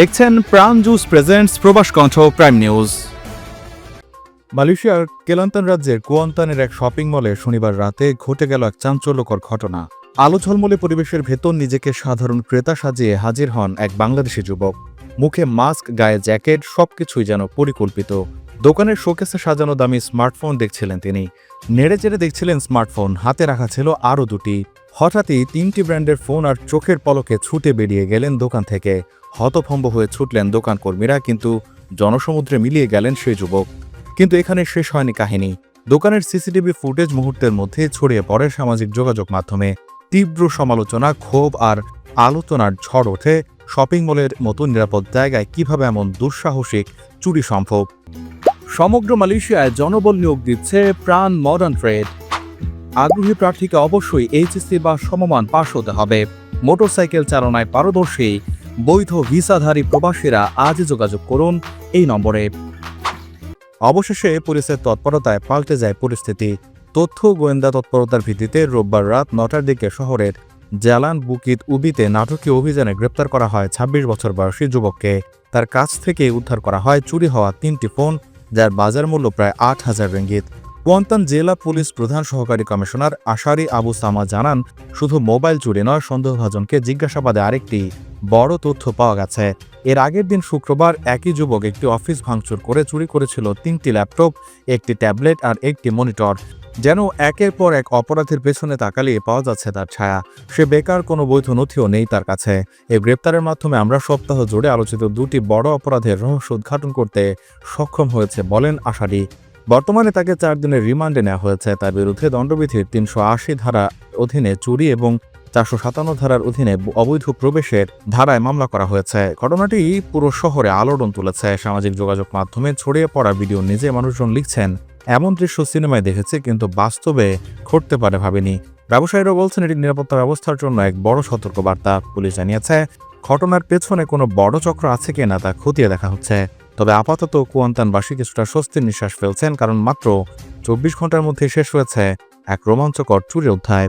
দেখছেন প্রাণ juice presents প্রবাস কণ্ঠ প্রাইম নিউজ মালয়েশিয়ার কেলান্তান রাজ্যের কুয়ান্তানের এক শপিং মলে শনিবার রাতে ঘটে গেল এক চাঞ্চল্যকর ঘটনা। আলো ঝলমলে পরিবেশের ভেতর নিজেকে সাধারণ ক্রেতা সাজিয়ে হাজির হন এক বাংলাদেশি যুবক। মুখে মাস্ক, গায়ে জ্যাকেট, সবকিছুই যেন পরিকল্পিত। দোকানের শোকেসে সাজানো দামি স্মার্টফোন দেখছিলেন তিনি। নেড়ে চেড়ে দেখছিলেন স্মার্টফোন, হাতে রাখা ছিল আরও দুটি। হঠাৎই তিনটি ব্র্যান্ডের ফোন আর চোখের পলকে ছুটে বেরিয়ে গেলেন দোকান থেকে। হতভম্ব হয়ে ছুটলেন দোকান কর্মীরা, কিন্তু জনসমুদ্রে মিলিয়ে গেলেন সেই যুবক। কিন্তু এখানে শেষ হয়নি কাহিনী। দোকানের সিসিটিভি ফুটেজ মুহূর্তের মধ্যে ছড়িয়ে পড়ে সামাজিক যোগাযোগ মাধ্যমে। তীব্র সমালোচনা, ক্ষোভ আর আলোচনার ঝড় ওঠে শপিং মলের মতো নিরাপদ জায়গায় কীভাবে এমন দুঃসাহসিক চুরি সম্ভব? সমগ্র মালয়েশিয়ায় জনবল নিয়োগ দিচ্ছে প্রাণ মডার্ন ট্রেড আগ্রহী প্রার্থীকে অবশ্যই এইচএসসি বা সমমান পাশ হতে হবে। মোটরসাইকেল চালনায় পারদর্শী, বৈধ ভিসাধারী প্রবাসীরা আজই যোগাযোগ করুন এই নম্বরে। অবশেষে পুলিশের তৎপরতায় পাল্টে যায় পরিস্থিতি। তথ্য গোয়েন্দা তৎপরতার ভিত্তিতে রোববার রাত নটার দিকে শহরের জালান বুকিত উবিতে নাটকীয় অভিযানে গ্রেপ্তার করা হয় ২৬ বছর বয়সী যুবককে। তার কাছ থেকে উদ্ধার করা হয় চুরি হওয়া তিনটি ফোন, যার বাজার মূল্য প্রায় আট হাজার রিঙ্গিত। কোয়ান্তান জেলা পুলিশ প্রধান সহকারী কমিশনার আশারি আবু সামা জানান, শুধু মোবাইল চুরি নয়, সন্দেহভাজনকে জিজ্ঞাসাবাদে আরেকটি বড় তথ্য পাওয়া গেছে। এর আগের দিন শুক্রবার একই যুবক একটি অফিস ভাঙচুর করে চুরি করেছিল তিনটি ল্যাপটপ, একটি ট্যাবলেট আর একটি মনিটর। যেন একের পর এক অপরাধের পেছনে তাকালিয়ে পাওয়া যাচ্ছে তার ছায়া। সে বেকার, কোনো বৈধ নথিও নেই তার কাছে। এই গ্রেপ্তারের মাধ্যমে আমরা সপ্তাহ জুড়ে আলোচিত দুটি বড় অপরাধের রহস্য উদ্ঘাটন করতে সক্ষম হয়েছে বলেন আশারি। বর্তমানে তাকে চার দিনের রিমান্ডে নেওয়া হয়েছে। তার বিরুদ্ধে দণ্ডবিধির তিনশো আশি ধারা অধীনে চুরি এবং চারশো সাতান্ন ধারার অধীনে অবৈধ প্রবেশের ধারায় মামলা করা হয়েছে। ঘটনাটি পুরো শহরে আলোড়ন তুলেছে। সামাজিক যোগাযোগ মাধ্যমে ছড়িয়ে পড়া ভিডিও নিজে মানুষজন লিখছেন, এমন দৃশ্য সিনেমায় দেখেছে কিন্তু বাস্তবে ঘটতে পারে ভাবেনি। ব্যবসায়ীরা বলছেন, এটি নিরাপত্তা ব্যবস্থার জন্য এক বড় সতর্কবার্তা। পুলিশ জানিয়েছে, ঘটনার পেছনে কোনো বড় চক্র আছে কিনা তা খতিয়ে দেখা হচ্ছে। তবে আপাতত কুয়ান্তানবাসী কিছুটা স্বস্তির নিঃশ্বাস ফেলছেন, কারণ মাত্র চব্বিশ ঘণ্টার মধ্যে শেষ হয়েছে এক রোমাঞ্চকর চুরি অধ্যায়।